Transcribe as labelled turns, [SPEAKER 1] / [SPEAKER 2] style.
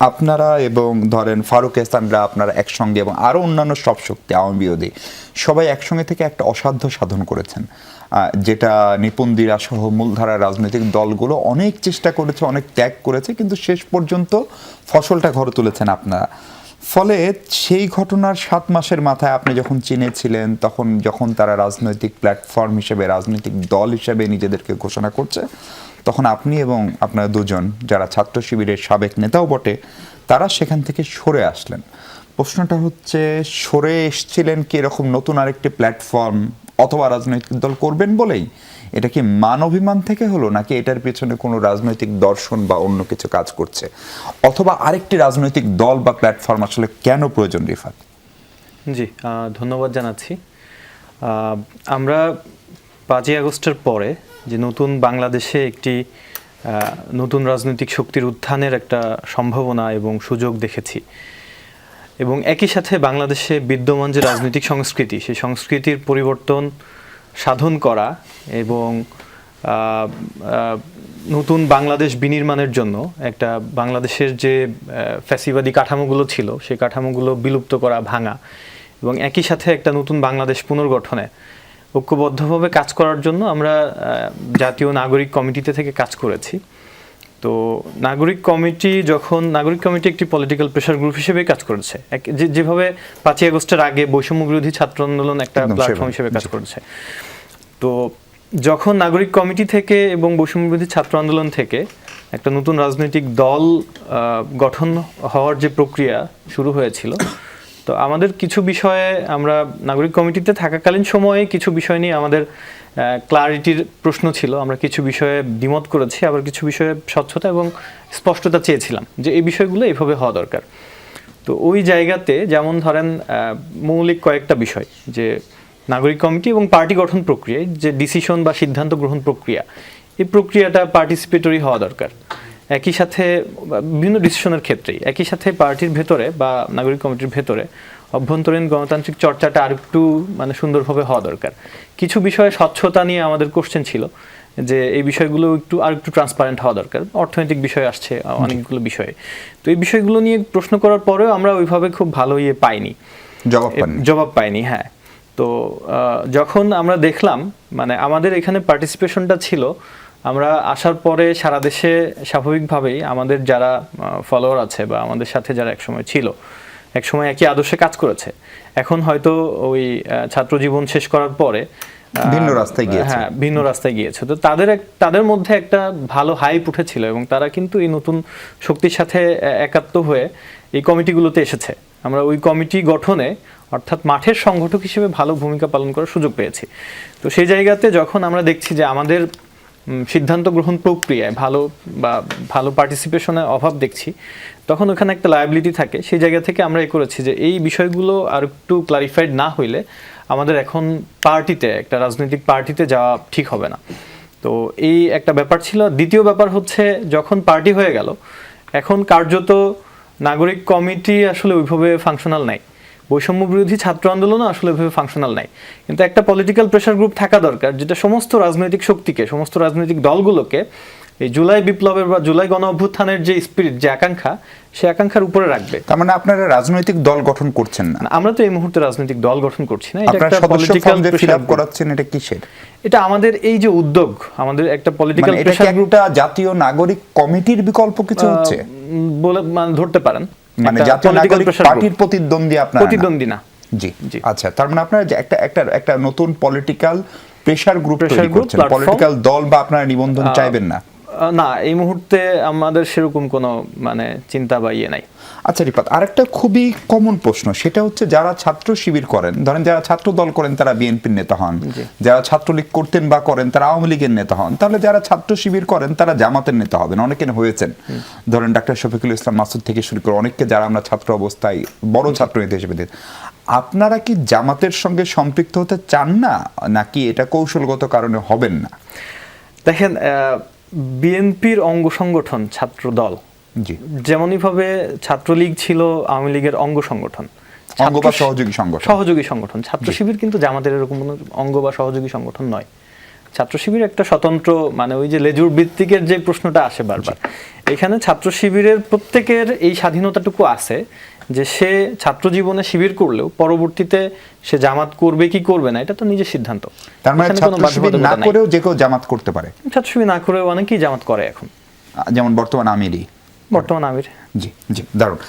[SPEAKER 1] আপনারা এবং ধরেন ফারুক এহসানরা আপনারা একসঙ্গে এবং আরও অন্যান্য সব শক্তি, আওয়ামী বিরোধী, সবাই একসঙ্গে থেকে একটা অসাধ্য সাধন করেছেন। যেটা নিপুণদিরা সহ মূলধারার রাজনৈতিক দলগুলো অনেক চেষ্টা করেছে, অনেক ত্যাগ করেছে, কিন্তু শেষ পর্যন্ত ফসলটা ঘরে তুলেছেন আপনারা। ফলে সেই ঘটনার সাত মাসের মাথায় আপনি যখন চীনে ছিলেন তখন যখন তারা রাজনৈতিক প্ল্যাটফর্ম হিসেবে, রাজনৈতিক দল হিসেবে নিজেদেরকে ঘোষণা করছে, তখন আপনি এবং আপনার দুজন যারা ছাত্র শিবিরের সাবেক নেতাও বটে, তারা সেখান থেকে সরে আসলেন। প্রশ্নটা হচ্ছে, সরে এসছিলেন কি এরকম নতুন আরেকটি প্ল্যাটফর্ম অথবা রাজনৈতিক দল করবেন বলেই? এটা কি মান অভিমান থেকে হলো, নাকি এটার পেছনে কোনো রাজনৈতিক দর্শন বা অন্য কিছু কাজ করছে? অথবা আরেকটি রাজনৈতিক দল বা প্ল্যাটফর্ম আসলে কেন প্রয়োজন রিফাত?
[SPEAKER 2] জি ধন্যবাদ জানাচ্ছি। আমরা পাঁচই আগস্টের পরে যে নতুন বাংলাদেশে একটি নতুন রাজনৈতিক শক্তির উত্থানের একটা সম্ভাবনা এবং সুযোগ দেখেছি। এবং একই সাথে বাংলাদেশে বিদ্যমান যে রাজনৈতিক সংস্কৃতি, সেই সংস্কৃতির পরিবর্তন সাধন করা এবং নতুন বাংলাদেশ বিনির্মাণের জন্য একটা বাংলাদেশের যে ফ্যাসিবাদী কাঠামোগুলো ছিল, সেই কাঠামোগুলো বিলুপ্ত করা ভাঙা এবং একই সাথে একটা নতুন বাংলাদেশ পুনর্গঠনে ঐক্যবদ্ধভাবে কাজ করার জন্য আমরা জাতীয় নাগরিক কমিটিতে থেকে কাজ করেছি। তো নাগরিক কমিটি যখন নাগরিক কমিটি একটি পলিটিক্যাল প্রেশার গ্রুপ হিসেবে কাজ করেছে। যেভাবে পাঁচই আগস্টের আগে বৈষম্য বিরোধী ছাত্র আন্দোলন একটা প্ল্যাটফর্ম হিসেবে কাজ করেছে। তো যখন নাগরিক কমিটি থেকে এবং বৈষম্য বিরোধী ছাত্র আন্দোলন থেকে একটা নতুন রাজনৈতিক দল আহ, গঠন হওয়ার যে প্রক্রিয়া শুরু হয়েছিল তো আমাদের কিছু বিষয়ে আমরা নাগরিক কমিটিতে থাকাকালীন সময়ে কিছু বিষয় নিয়ে আমাদের ক্লারিটির প্রশ্ন ছিল। আমরা কিছু বিষয়ে দ্বিমত করেছি, আবার কিছু বিষয়ে স্বচ্ছতা এবং স্পষ্টতা চেয়েছিলাম যে এই বিষয়গুলো এইভাবে হওয়া দরকার। তো ওই জায়গাতে যেমন ধরেন মৌলিক কয়েকটা বিষয়, যে নাগরিক কমিটি এবং পার্টি গঠন প্রক্রিয়ায় যে ডিসিশন বা সিদ্ধান্ত গ্রহণ প্রক্রিয়া, এই প্রক্রিয়াটা পার্টিসিপেটরি হওয়া দরকার। একই সাথে বিভিন্ন ডিসিশনের ক্ষেত্রেই একই সাথে পার্টির ভেতরে বা নাগরিক কমিটির ভেতরে অভ্যন্তরীণ গণতান্ত্রিক চর্চাটা আরেকটু মানে সুন্দরভাবে হওয়া দরকার। কিছু বিষয়ে স্বচ্ছতা নিয়ে আমাদের কোশ্চেন ছিল যে এই বিষয়গুলো একটু আর একটু ট্রান্সপারেন্ট হওয়া দরকার। অর্থনৈতিক বিষয় আসছে অনেকগুলো বিষয়ে। তো এই বিষয়গুলো নিয়ে প্রশ্ন করার পরেও আমরা ওইভাবে খুব ভালো ইয়ে পাইনি।
[SPEAKER 1] জবাব
[SPEAKER 2] পাইনি হ্যাঁ। তো যখন আমরা দেখলাম মানে আমাদের এখানে পার্টিসিপেশনটা ছিল আমরা আসার পরে সারা দেশে স্বাভাবিকভাবেই আমাদের যারা ফলোয়ার আছে বা আমাদের সাথে যারা একসময় ছিল একসময় একই আদর্শে কাজ করেছে। এখন হয়তো ওই ছাত্র জীবন শেষ করার পরে
[SPEAKER 1] ভিন্ন রাস্তায় গিয়েছে।
[SPEAKER 2] হ্যাঁ ভিন্ন রাস্তায় গিয়েছে। তো তাদের তাদের মধ্যে একটা ভালো হাইপ উঠেছিল এবং তারা কিন্তু এই নতুন শক্তির সাথে একাত্ম হয়ে এই কমিটিগুলোতে এসেছে। আমরা ওই কমিটি গঠনে অর্থাৎ মাঠের সংগঠক হিসেবে ভালো ভূমিকা পালন করার সুযোগ পেয়েছি। তো সেই জায়গাতে যখন আমরা দেখছি যে আমাদের সিদ্ধান্ত গ্রহণ প্রক্রিয়ায় ভালো বা ভালো পার্টিসিপেশনের অভাব দেখছি। তখন ওখানে একটা লায়াবিলিটি থাকে। সেই জায়গা থেকে আমরা এ করেছি যে এই বিষয়গুলো আর একটু ক্লারিফাইড না হইলে আমাদের এখন পার্টিতে একটা রাজনৈতিক পার্টিতে যাওয়া ঠিক হবে না। তো এই একটা ব্যাপার ছিল। দ্বিতীয় ব্যাপার হচ্ছে, যখন পার্টি হয়ে গেল, এখন কার্যত নাগরিক কমিটি আসলে ওইভাবে ফাংশনাল নাই। বৈষম্য বিরোধী ছাত্র আন্দোলনও আসলে ওইভাবে ফাংশনাল নাই। কিন্তু একটা পলিটিক্যাল প্রেশার গ্রুপ থাকা দরকার যেটা সমস্ত রাজনৈতিক শক্তিকে সমস্ত রাজনৈতিক দলগুলোকে এই জুলাই বিপ্লবের বা জুলাই গণ অভ্যুত্থানের যে স্পিরিট যে আকাঙ্ক্ষা সে আকাঙ্ক্ষার উপরে রাখবে।
[SPEAKER 1] তার মানে আপনারা রাজনৈতিক দল গঠন করছেন না?
[SPEAKER 2] আমরা তো এই মুহূর্তে রাজনৈতিক দল গঠন করছি না এটা একটা পলিটিক্যাল
[SPEAKER 1] ফর্ম ফিল আপ করাচ্ছেন এটা কিসের?
[SPEAKER 2] এটা আমাদের এই যে উদ্যোগ আমাদের একটা পলিটিক্যাল প্রেশার গ্রুপ
[SPEAKER 1] জাতীয় নাগরিক কমিটির বিকল্প কিছু হচ্ছে?
[SPEAKER 2] বলে মানে ধরতে পারেন।
[SPEAKER 1] মানে জাতীয় নাগরিক পার্টির প্রতিদ্বন্দ্বী আপনার
[SPEAKER 2] প্রতিদ্বন্দ্বী না।
[SPEAKER 1] জি।
[SPEAKER 2] জি।
[SPEAKER 1] আচ্ছা তার মানে আপনারা যে একটা একটা একটা নতুন পলিটিক্যাল প্রেশার গ্রুপ তৈরি করছেন পলিটিক্যাল দল বা আপনারা নিবন্ধন চাইবেন না।
[SPEAKER 2] না এই মুহূর্তে আমাদের সেরকম কোনো মানে চিন্তা বা ইয়ে নাই।
[SPEAKER 1] আচ্ছা রিপাত আরেকটা খুবই কমন প্রশ্ন সেটা হচ্ছে যারা ছাত্র শিবির করেন ধরেন যারা ছাত্র দল করেন তারা বিএনপির নেতা হন। যারা ছাত্রলীগ করতেন বা করেন তারা আওয়ামী লীগের নেতা হন। তাহলে যারা ছাত্র শিবির করেন তারা জামাতের নেতা হবেন অনেকে হয়েছেন। ধরেন ডাক্তার শফিকুল ইসলাম মাসুদ থেকে শুরু করে অনেককে যারা আমরা ছাত্র অবস্থায় বড় ছাত্র নেতা হিসেবে। আপনারা কি জামাতের সঙ্গে সম্পৃক্ত হতে চান না? নাকি এটা কৌশলগত কারণে হবেন না?
[SPEAKER 2] দেখেন বিএনপির অঙ্গ সংগঠন ছাত্র দল
[SPEAKER 1] জি।
[SPEAKER 2] যেমনইভাবে ছাত্রলীগ ছিল আওয়ামী লীগের অঙ্গ সংগঠন।
[SPEAKER 1] অঙ্গ বা সহযোগী সংগঠন।
[SPEAKER 2] সহযোগী সংগঠন। ছাত্র শিবির কিন্তু জামাতের এরকম কোনো অঙ্গ বা সহযোগী সংগঠন নয়। ছাত্র শিবির একটা স্বতন্ত্র মানে ওই যে লেজুর ভিত্তিকের যে প্রশ্নটা আসে বারবার এখানে ছাত্র শিবিরের প্রত্যেকের এই স্বাধীনতাটুকু আছে যে সে ছাত্র জীবনে শিবির করলেও পরবর্তীতে সে জামাত করবে কি করবে না এটা তো নিজের সিদ্ধান্ত।
[SPEAKER 1] তার মানে ছাত্র শিবির না করেও যে কেউ জামাত করতে পারে।
[SPEAKER 2] ছাত্র শিবির না করে অনেকেই জামাত করে এখন।
[SPEAKER 1] যেমন বর্তমান আমিরই।
[SPEAKER 2] বর্তমান আমির।
[SPEAKER 1] জি জি দারুণ।